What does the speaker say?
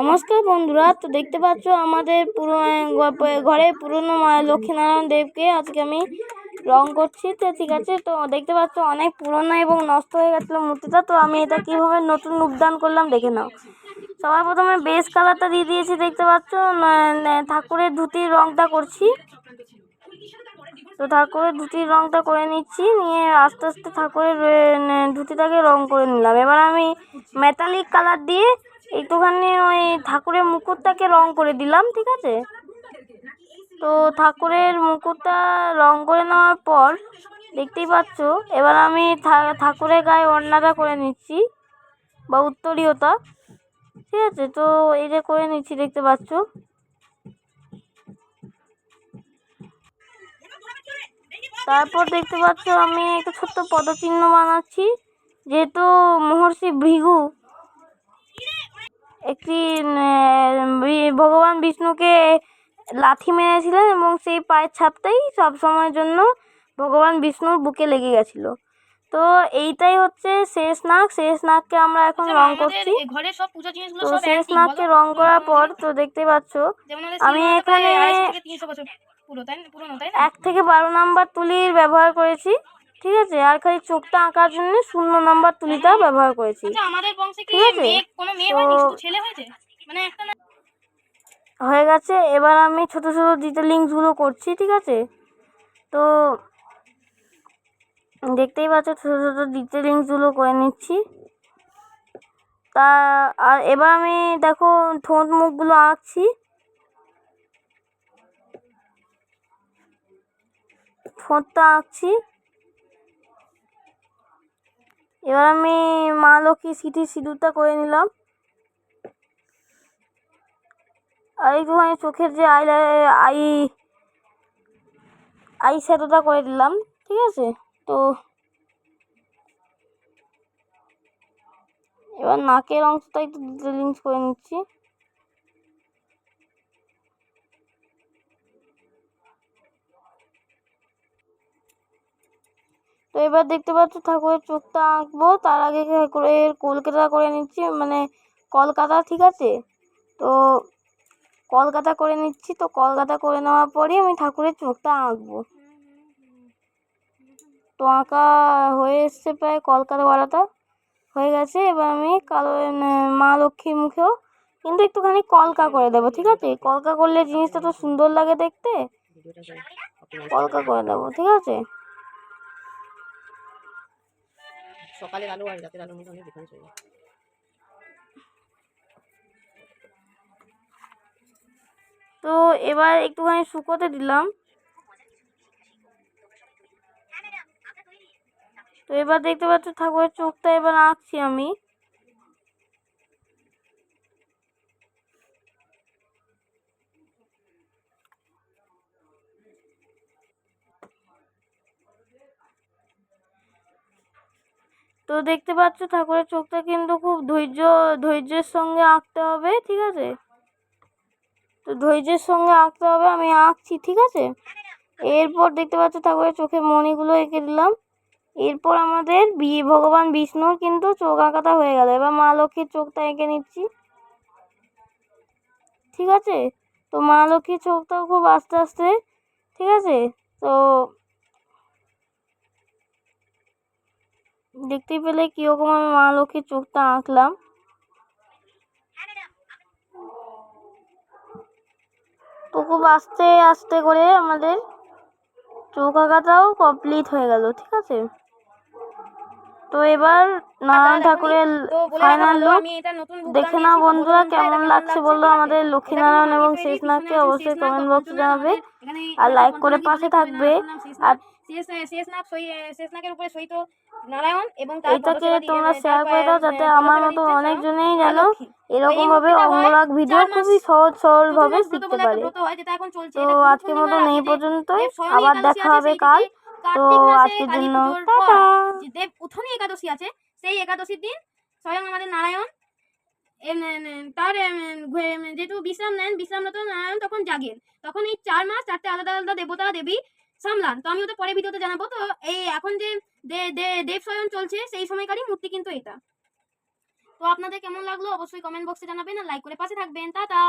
নমস্কার বন্ধুরা, তো দেখতে পাচ্ছ আমাদের পুরো ঘরে পুরনো লক্ষ্মীনারায়ণ দেবকে আজকে আমি রং করছি। তো ঠিক আছে, তো দেখতে পাচ্ছ অনেক পুরনো এবং নষ্ট হয়ে গেছিল মূর্তিটা, তো আমি এটা কীভাবে নতুন রূপদান করলাম দেখে নাও। সবার প্রথমে বেস কালারটা দিয়ে দিয়েছি, দেখতে পাচ্ছ ঠাকুরের ধুতির রংটা করছি। তো ঠাকুরের ধুতির রংটা করে নিচ্ছি, নিয়ে আস্তে আস্তে ঠাকুরের ধুতিটাকে রং করে নিলাম। এবার আমি মেটালিক কালার দিয়ে একটুখানি ওই ঠাকুরের মুকুটটাকে রং করে দিলাম, ঠিক আছে? তো ঠাকুরের মুকুটটা রং করে নেওয়ার পর দেখতেই পাচ্ছ, এবার আমি ঠাকুরের গায়ে ওড়নাটা করে নিচ্ছি, বা উত্তরীয়তা, ঠিক আছে? তো এই যে করে নিচ্ছি, দেখতে পাচ্ছ? তারপর দেখতে পাচ্ছ, আমি একটা ছোট্ট পদচিহ্ন বানাচ্ছি, যেহেতু মহর্ষি ভৃগু একটি ভগবান বিষ্ণুকে লাথি মেরেছিলেন এবং সেই পায়ের ছাপটাই সব সময়ের জন্য ভগবান বিষ্ণুর বুকে লেগে গেছিল। তো এইটাই হচ্ছে শেষ নাগ শেষ নাককে আমরা এখন আচ্ছা, রং করছি। তো শেষ নাগকে রং করার পর তো দেখতে পাচ্ছ আমি এখানে এক থেকে বারো নাম্বার তুলির ব্যবহার করেছি। ঠিক আছে আর খালি চোখটা আঁকার জন্য শূন্য নাম্বার তুলিটা ব্যবহার করেছি। আচ্ছা, আমাদের বংশে কি ঠিক আছে? মেয়ে কোনো মেয়ে তো হয়নি ছেলে হয়েছে? মানে একটা হয়ে গেছে এবার আমি ছোট ছোট ডিটেলিংসগুলো করছি ঠিক আছে? তো দেখতেই পাচ্ছ ছোটো ছোটো ডিটেলিংসগুলো করে নিচ্ছি। তা আর এবার আমি দেখো ঠোঁট মুখগুলো আঁকছি। ঠোঁটটা আঁকছি। এবার আমি মা লক্ষ্মী সিটি সিঁদুরটা করে নিলাম। আর একটুখানি চোখের যে আই আই আই শ্যাডোটা করে দিলাম, ঠিক আছে? তো এবার নাকের অংশটা একটু ডিটেলিংস করে নিচ্ছি। তো এবার দেখতে পাচ্ছ ঠাকুরের চোখটা আঁকবো। তার আগে ঠাকুরের কলকাতা করে নিচ্ছি মানে কলকাতা, ঠিক আছে? তো কলকাতা করে নিচ্ছি, তো কলকাতা করে নেওয়ার পরই আমি ঠাকুরের চোখটা আঁকবো। তো আঁকা হয়ে এসছে প্রায় কলকাতা করাটা। হয়ে গেছে, এবার আমি কালো মা লক্ষ্মীর মুখেও কিন্তু একটুখানি কলকা করে দেবো, ঠিক আছে? কলকা করলে জিনিসটা তো সুন্দর লাগে দেখতে। কলকা করে দেবো, ঠিক আছে? সকালের আলো আর রাতের আলোর মধ্যে অনেক ডিফারেন্স হয়ে যায় তো এবার একটুখানি শুকোতে দিলাম। তো এবার দেখতে পাচ্ছ ঠাকুরের চোখটা এবার আঁকছি আমি। তো দেখতে পাচ্ছ ঠাকুরের চোখটা কিন্তু খুব ধৈর্য, ধৈর্যের সঙ্গে আঁকতে হবে, ঠিক আছে? তো ধৈর্যের সঙ্গে আঁকতে হবে, আমি আঁকছি, ঠিক আছে? এরপর দেখতে পাচ্ছ ঠাকুরের চোখে মণিগুলো এঁকে দিলাম। এরপর আমাদের বি, ভগবান বিষ্ণুর কিন্তু চোখ আঁকাটা হয়ে গেল। এবার মা লক্ষ্মীর চোখটা এঁকে নিচ্ছি। ঠিক আছে? তো মা লক্ষ্মীর চোখটাও খুব আস্তে আস্তে, ঠিক আছে? তো দেখতেই পেলে কীরকম আমি মা লক্ষ্মীর চোখটা আঁকলাম। তো খুব আস্তে আস্তে করে আমাদের চোখ আঁকাটাও কমপ্লিট হয়ে গেল ঠিক আছে? তো এবার নারায়ণ ঠাকুরের ফাইনাল লুক দেখে নাও বন্ধুরা কেমন লাগছে বলল আমাদের লক্ষ্মীনারায়ণ এবং শেষনাথকে অবশ্যই কমেন্ট বক্সে জানাবে। আর লাইক করে পাশে থাকবে। আর নারায়ণ এবং এইটাকে তোমরা শেয়ার করে দাও যাতে আমার মতো অনেকজনেই যেন এরকম ভাবে অঙ্গরাগ ভিডিও খুবই সহজ সরল ভাবে শিখতে পারে তো আজকের মতো এই পর্যন্তই আবার দেখা হবে কাল তো আজকের জন্য টাটা দেব উঠনি একাদশী আছে সেই একাদশীর দিন স্বয়ং আমাদের নারায়ণ তার যেহেতু বিশ্রাম নেন বিশ্রামরত নারায়ণ তখন জাগেন তখন এই চার মাস চারটে আলাদা আলাদা দেবতা দেবী সামলান। তো আমি ওটা পরে ভিডিওতে জানাব। তো এই এখন যে দেব স্বয়ন চলছে, সেই সময়কারই মূর্তি কিন্তু এটা। তো আপনাদের কেমন লাগল? অবশ্যই কমেন্ট বক্সে জানাবেন আর লাইক করে পাশে থাকবেন। টাটা!